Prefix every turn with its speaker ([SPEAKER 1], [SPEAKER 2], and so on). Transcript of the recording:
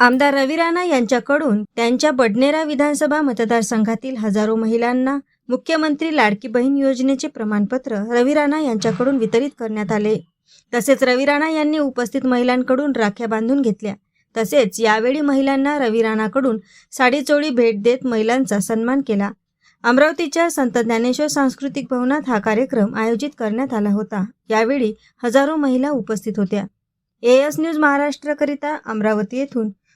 [SPEAKER 1] आमदार रवी राणा यांच्याकडून त्यांच्या बडनेरा विधानसभा मतदारसंघातील हजारो महिलांना मुख्यमंत्री लाडकी बहीण योजनेचे प्रमाणपत्र रवी राणा यांच्याकडून वितरित करण्यात आले. तसेच रवी राणा यांनी उपस्थित महिलांकडून राख्या बांधून घेतल्या. तसेच यावेळी महिलांना रवी राणाकडून साडीचोळी भेट देत महिलांचा सन्मान केला. अमरावतीच्या संत ज्ञानेश्वर सांस्कृतिक भवनात हा कार्यक्रम आयोजित करण्यात आला होता. यावेळी हजारो महिला उपस्थित होत्या. एएस न्यूज महाराष्ट्रकरिता अमरावती येथून